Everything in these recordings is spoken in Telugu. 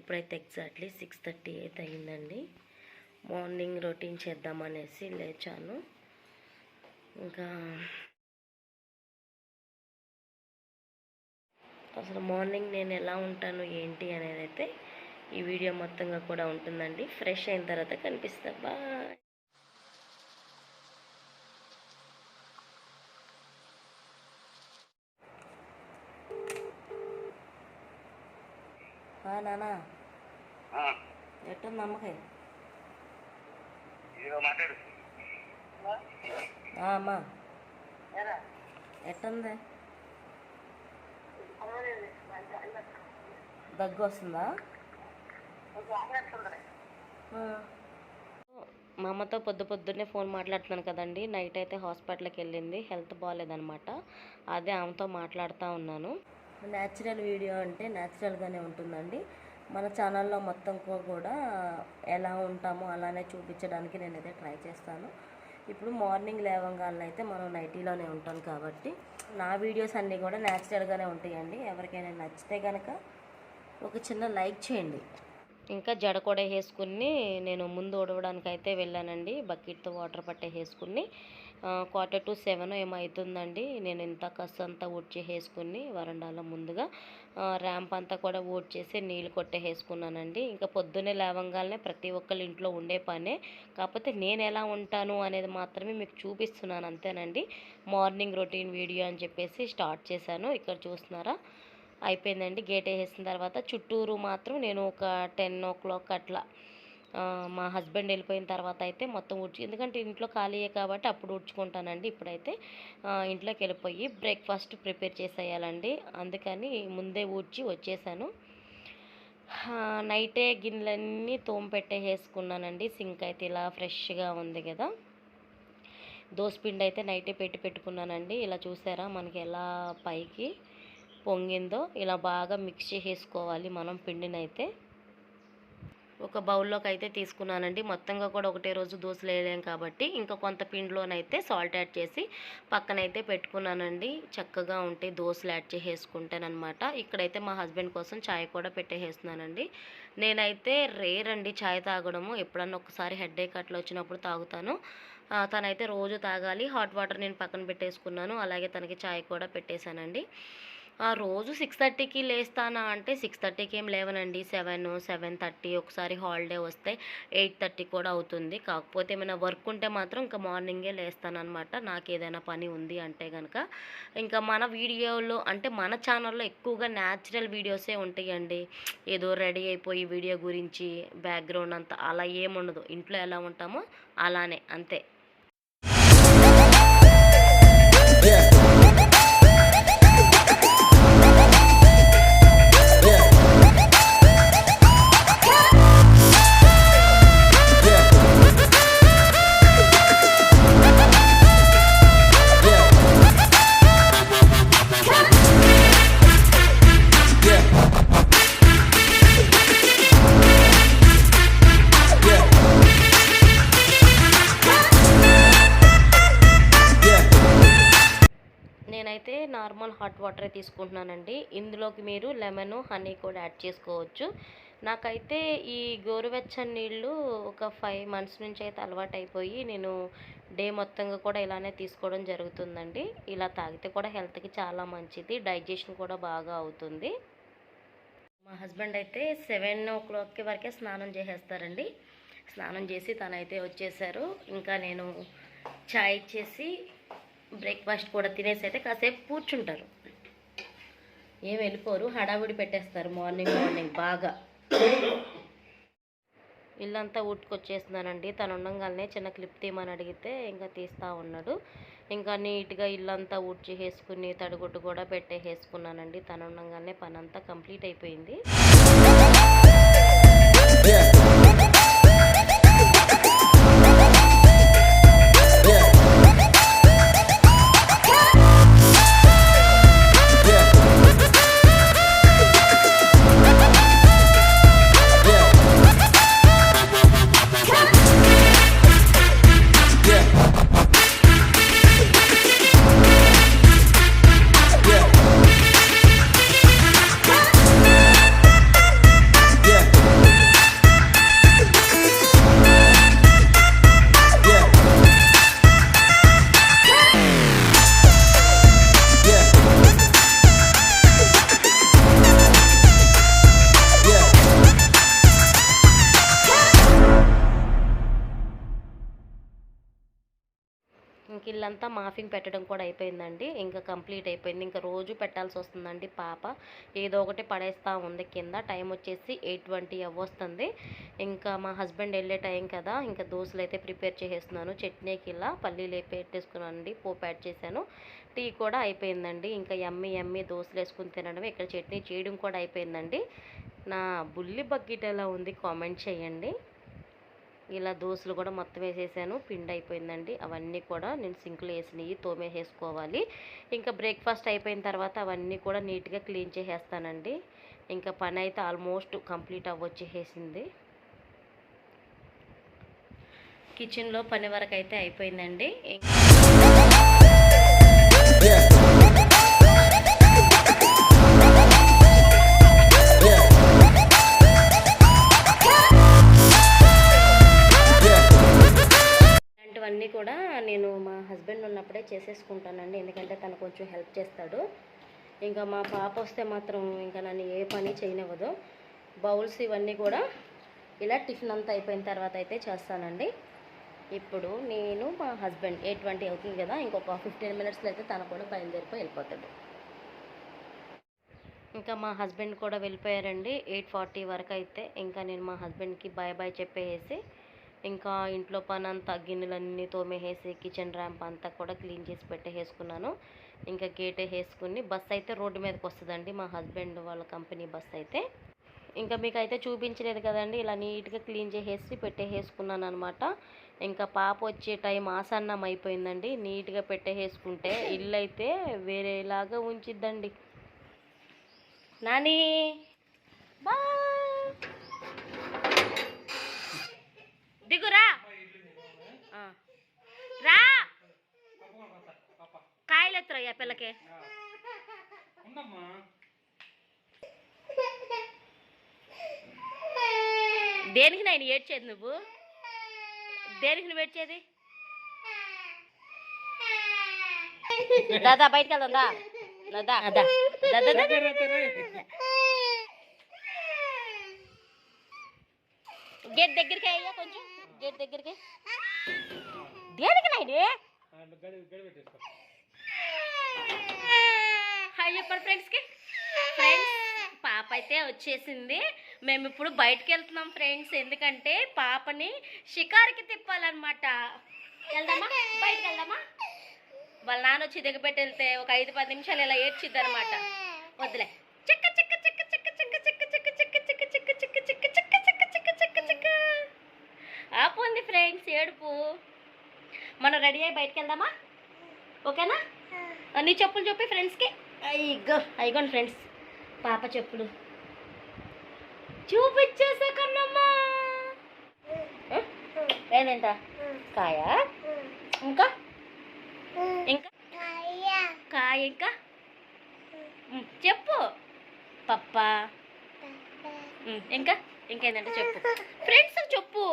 ఇప్పుడైతే ఎగ్జాక్ట్లీ సిక్స్ థర్టీ అయితే అయిందండి మార్నింగ్ రొటీన్ చేద్దామనేసి లేచాను. ఇంకా అసలు మార్నింగ్ నేను ఎలా ఉంటాను ఏంటి అనేది అయితే ఈ వీడియో మొత్తంగా కూడా ఉంటుందండి. ఫ్రెష్ అయిన తర్వాత కనిపిస్తా. బాయ్. నానా ఎట్టుంది ఆ, అమ్మా. ఎట్టుంది? దగ్గు వస్తుందా. మా అమ్మతో పొద్దు పొద్దున్నే ఫోన్ మాట్లాడుతున్నాను కదండి. నైట్ అయితే హాస్పిటల్కి వెళ్ళింది. హెల్త్ బాగాలేదనమాట అదే ఆమెతో మాట్లాడుతూ ఉన్నాను. న్యాచురల్ వీడియో అంటే న్యాచురల్గానే ఉంటుందండి. మన ఛానల్లో మొత్తం కూడా ఎలా ఉంటామో అలానే చూపించడానికి నేనైతే ట్రై చేస్తాను. ఇప్పుడు మార్నింగ్ లేవంగానే అయితే మనం నైటీలోనే ఉంటాం కాబట్టి నా వీడియోస్ అన్నీ కూడా న్యాచురల్గానే ఉంటాయండి. ఎవరికైనా నచ్చితే కనుక ఒక చిన్న లైక్ చేయండి. ఇంకా జడ కూడా వేసుకుని నేను ముందు ఉడవడానికి అయితే వెళ్ళానండి బకెట్తో వాటర్ పట్టే వేసుకుని క్వార్టర్ టు సెవెన్ ఏమవుతుందండి నేను ఇంత కస్ అంతా ఊడ్చి వేసుకుని వరండాలో ముందుగా ర్యాంప్ అంతా కూడా ఊడ్ చేసి నీళ్ళు కొట్టే వేసుకున్నానండి. ఇంకా పొద్దున్నే లేవంగానే ప్రతి ఒక్కళ్ళ ఇంట్లో ఉండే పనే. కాకపోతే నేను ఎలా ఉంటాను అనేది మాత్రమే మీకు చూపిస్తున్నాను అంతేనండి. మార్నింగ్ రొటీన్ వీడియో అని చెప్పేసి స్టార్ట్ చేశాను. ఇక్కడ చూస్తున్నారా? అయిపోయిందండి. గేట్ వేసేసిన తర్వాత చుట్టూరు మాత్రం నేను ఒక టెన్ ఓ క్లాక్ అట్లా మా హస్బెండ్ వెళ్ళిపోయిన తర్వాత అయితే మొత్తం ఊడ్చి ఎందుకంటే ఇంట్లో ఖాళీయే కాబట్టి అప్పుడు ఊడ్చుకుంటానండి ఇప్పుడైతే. ఇంట్లోకి వెళ్ళిపోయి బ్రేక్ఫాస్ట్ ప్రిపేర్ చేసేయాలండి. అందుకని ముందే ఊడ్చి వచ్చేసాను. నైటే గిన్నెలన్నీ తోమపెట్టేసుకున్నానండి సింక్ అయితే ఇలా ఫ్రెష్గా ఉంది కదా. దోసపిండి అయితే నైటే పెట్టి పెట్టుకున్నానండి. ఇలా చూసారా మనకి ఎలా పైకి. పొంగిందో ఇలా బాగా మిక్స్ చేసేసుకోవాలి మనం పిండినైతే. ఒక బౌల్లోకి అయితే తీసుకున్నానండి. మొత్తంగా కూడా ఒకటే రోజు దోశలు వేయలేం కాబట్టి ఇంకా కొంత పిండిలోనైతే సాల్ట్ యాడ్ చేసి పక్కనైతే పెట్టుకున్నానండి. చక్కగా ఉంటే దోశలు యాడ్ చేసేసుకుంటానమాట ఇక్కడైతే మా హస్బెండ్ కోసం చాయ్ కూడా పెట్టేసేస్తున్నానండి. నేనైతే రేర్ అండి చాయ్ తాగడము. ఎప్పుడన్నా ఒకసారి హెడేక్ అట్లా వచ్చినప్పుడు తాగుతాను. తనైతే రోజు తాగాలి. హాట్ వాటర్ నేను పక్కన పెట్టేసుకున్నాను. అలాగే తనకి చాయ్ కూడా పెట్టేశానండి. ఆ రోజు సిక్స్ థర్టీకి లేస్తానా అంటే సిక్స్ థర్టీకి ఏం లేవనండి. సెవెన్ సెవెన్ థర్టీ ఒకసారి హాలిడే వస్తే ఎయిట్ థర్టీ కూడా అవుతుంది. కాకపోతే ఏమైనా వర్క్ ఉంటే మాత్రం ఇంకా మార్నింగే లేస్తానన్నమాట. నాకు ఏదైనా పని ఉంది అంటే కనుక ఇంకా మన వీడియోలో అంటే మన ఛానల్లో ఎక్కువగా న్యాచురల్ వీడియోసే ఉంటాయండి. ఏదో రెడీ అయిపోయి వీడియో గురించి బ్యాక్గ్రౌండ్ అంతా అలా ఏముండదు ఇంట్లో ఎలా ఉంటామో అలానే అంతే. నేనైతే నార్మల్ హాట్ వాటరే తీసుకుంటున్నానండి. ఇందులోకి మీరు లెమన్ హనీ కూడా యాడ్ చేసుకోవచ్చు. నాకైతే ఈ గోరువెచ్చని నీళ్ళు ఒక ఫైవ్ మంత్స్ నుంచి అయితే అలవాటు అయిపోయి నేను డే మొత్తంగా కూడా ఇలానే తీసుకోవడం జరుగుతుందండి. ఇలా తాగితే కూడా హెల్త్కి చాలా మంచిది డైజెషన్ కూడా బాగా అవుతుంది. మా హస్బెండ్ అయితే సెవెన్ ఓ క్లాక్కి వరకే స్నానం చేసేస్తారండి. స్నానం చేసి తనైతే వచ్చేసారు. ఇంకా నేను చాయ్ ఇచ్చేసి బ్రేక్ఫాస్ట్ కూడా తినేసి అయితే కాసేపు కూర్చుంటారు. ఏం వెళ్ళిపోరు హడావిడి పెట్టేస్తారు మార్నింగ్ మార్నింగ్ బాగా. ఇల్లంతా ఉట్టుకొచ్చేస్తున్నానండి తను ఉండంగానే చిన్న క్లిప్ తీయమని అడిగితే ఇంకా తీస్తూ ఉన్నాడు. ఇంకా నీట్గా ఇల్లంతా ఊడ్చి వేసుకుని తడిగుడ్డు కూడా పెట్టేసుకున్నానండి తను ఉండగానే పని అంతా కంప్లీట్ అయిపోయింది. ఇల్లంతా మాఫింగ్ పెట్టడం కూడా అయిపోయిందండి. ఇంకా కంప్లీట్ అయిపోయింది. ఇంకా రోజు పెట్టాల్సి వస్తుందండి పాప. ఏదో ఒకటి పడేస్తూ ఉంది కింద. టైం వచ్చేసి ఎయిట్ ట్వంటీ అవ్వొస్తుంది. ఇంకా మా హస్బెండ్ వెళ్ళే టైం కదా. ఇంకా దోశలు అయితే ప్రిపేర్ చేసేస్తున్నాను. చట్నీకి ఇలా పల్లీలు వేపి పెట్టేసుకున్నానండి. పోపు యాడ్ చేశాను. టీ కూడా అయిపోయిందండి. ఇంకా ఎమ్మి ఎమ్మి దోశలు వేసుకుని తినడం ఇక్కడ చట్నీ చేయడం కూడా అయిపోయిందండి. నా బుల్లి బకెట్ ఎలా ఉంది కామెంట్ చేయండి. ఇలా దోశలు కూడా మొత్తం వేసేసాను. పిండి అయిపోయిందండి. అవన్నీ కూడా నేను సింక్లో వేసినవి తోమేసేసుకోవాలి. ఇంకా బ్రేక్ఫాస్ట్ అయిపోయిన తర్వాత అవన్నీ కూడా నీట్గా క్లీన్ చేసేస్తానండి. ఇంకా పని అయితే ఆల్మోస్ట్ కంప్లీట్ అవ్వచ్చేసింది. కిచెన్లో పని వరకు అయితే అయిపోయిందండి. కూడా నేను మా హస్బెండ్ ఉన్నప్పుడే చేసేసుకుంటానండి. ఎందుకంటే తను కొంచెం హెల్ప్ చేస్తాడు. ఇంకా మా పాప వస్తే మాత్రం ఇంకా నన్ను ఏ పని చేయనివ్వదు. బౌల్స్ ఇవన్నీ కూడా ఇలా టిఫిన్ అంతా అయిపోయిన తర్వాత అయితే చేస్తానండి. ఇప్పుడు నేను మా హస్బెండ్ ఎయిట్ ట్వంటీ అవుతుంది కదా ఇంకొక ఫిఫ్టీన్ మినిట్స్లో అయితే తను కూడా బయలుదేరిపోయి వెళ్ళిపోతాడు. ఇంకా మా హస్బెండ్ కూడా వెళ్ళిపోయారండి. ఎయిట్ ఫార్టీ వరకు అయితే ఇంకా నేను మా హస్బెండ్కి బాయ్ బాయ్ చెప్పేసి ఇంకా ఇంట్లో పని అంతా గిన్నెలన్నీ తోమేసేసి కిచెన్ ర్యాంప్ అంతా కూడా క్లీన్ చేసి పెట్టేసుకున్నాను. ఇంకా గేట్ వేసుకుని బస్ అయితే రోడ్డు మీదకి వస్తుందండి. మా హస్బెండ్ వాళ్ళ కంపెనీ బస్ అయితే. ఇంకా మీకు అయితే చూపించలేదు కదండి ఇలా నీట్గా క్లీన్ చేసేసి పెట్టేసుకున్నాను అనమాట ఇంకా పాప వచ్చే టైం ఆసన్నం అయిపోయిందండి. నీట్గా పెట్టేసుకుంటే ఇల్లు అయితే వేరేలాగా ఉంచిద్దండి. నాని! బా దిగురా. ఆ. రా. కాయలు ఎత్తురయ్యా పిల్లకి దేనికి నేను ఏడ్చేది నువ్వు? దేనికి నువ్వు ఏడ్చేది? దాదా బయటకు వెళ్దాం దా. దా. దా దా దా దా గేట్ దగ్గరికి అయ్యా కొంచెం. గేట్ దగ్గరికి. దేనికి నాయుడు? హాయ్ చెప్పండి ఫ్రెండ్స్కి ఫ్రెండ్స్ పాప అయితే వచ్చేసింది. మేము ఇప్పుడు బయటకు వెళ్తున్నాం ఫ్రెండ్స్ ఎందుకంటే పాపని షికారుకి తిప్పాలన్నమాట. వెళ్దామా? బయటకు వెళ్దామా? వాళ్ళ నాన్న వచ్చి దిగబెట్టి వెళ్తే ఒక ఐదు పది నిమిషాలు ఇలా ఏడ్చిద్ది అనమాట వద్దులే చిక్క. ఆపుంది ఫ్రెండ్స్ ఏడుపు. మనం రెడీ అయ్యి బయటకు వెళ్దామా? ఓకేనా? నీ చెప్పులు చెప్పి ఫ్రెండ్స్కి అయ్యో అయిగోండి ఫ్రెండ్స్ పాప చెప్పులు. చూపించేసా కన్నమ్మా? ఏంటంట కాయ? ఇంకా? ఇంకా? కాయ ఇంకా? చెప్పు. పప్ప. ఇంకా? ఇంకేంటంటే చెప్పు. ఫ్రెండ్స్ చెప్పు.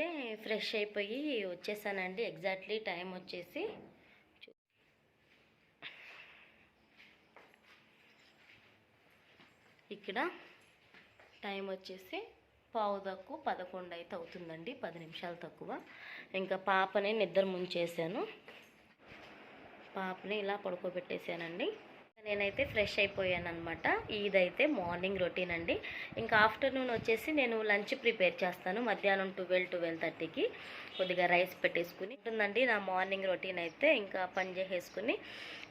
అయితే ఫ్రెష్ అయిపోయి వచ్చేసానండి. ఎగ్జాక్ట్లీ టైం వచ్చేసి ఇక్కడ టైం వచ్చేసి పావు తక్కువ పదకొండు అయితే అవుతుందండి పది నిమిషాలు తక్కువ. ఇంకా పాపని నిద్ర ముంచేసాను పాపని ఇలా పడుకోబెట్టేసానండి నేనైతే ఫ్రెష్ అయిపోయాను అనమాట ఇదైతే మార్నింగ్ రొటీన్ అండి. ఇంకా ఆఫ్టర్నూన్ వచ్చేసి నేను లంచ్ ప్రిపేర్ చేస్తాను. మధ్యాహ్నం ట్వెల్వ్ ట్వెల్వ్ థర్టీకి కొద్దిగా రైస్ పెట్టేసుకుని ఉంటుందండి. నా మార్నింగ్ రొటీన్ అయితే ఇంకా పని చేసేసుకుని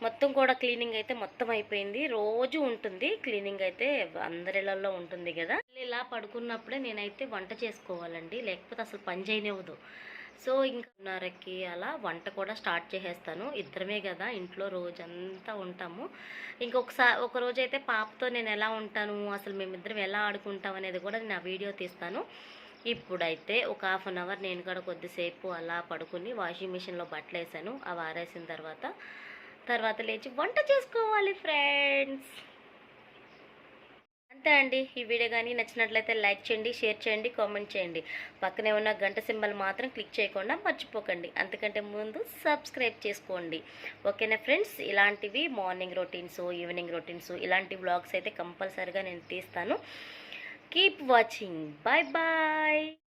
మొత్తం కూడా క్లీనింగ్ అయితే మొత్తం అయిపోయింది. రోజు ఉంటుంది. క్లీనింగ్ అయితే అందరిలల్లో ఉంటుంది కదా. ఇలా పడుకున్నప్పుడే నేనైతే వంట చేసుకోవాలండి. లేకపోతే అసలు పని చేయనివ్వదు. సో ఇంకన్నరకి అలా వంట కూడా స్టార్ట్ చేసేస్తాను. ఇద్దరమే కదా ఇంట్లో రోజంతా ఉంటాము. ఇంకొకసారి ఒక రోజు అయితే పాపతో నేను ఎలా ఉంటాను అసలు మేమిద్దరం ఎలా ఆడుకుంటాం అనేది కూడా నేను ఆ వీడియో తీస్తాను. ఇప్పుడైతే ఒక హాఫ్ అన్ అవర్ నేను కూడా కొద్దిసేపు అలా పడుకుని వాషింగ్ మిషన్లో బట్టలు వేసాను అవి ఆరేసిన తర్వాత తర్వాత లేచి వంట చేసుకోవాలి ఫ్రెండ్స్! అంతే అండి. ఈ వీడియో కానీ నచ్చినట్లయితే లైక్ చేయండి షేర్ చేయండి కామెంట్ చేయండి. పక్కనే ఉన్న గంట సింబల్ మాత్రం క్లిక్ చేయకుండా మర్చిపోకండి. అంతకంటే ముందు సబ్స్క్రైబ్ చేసుకోండి. ఓకేనా ఫ్రెండ్స్? ఇలాంటివి మార్నింగ్ రొటీన్స్ ఈవినింగ్ రొటీన్స్ ఇలాంటి వ్లాగ్స్ అయితే కంపల్సరీగా నేను తీస్తాను. Keep watching. Bye bye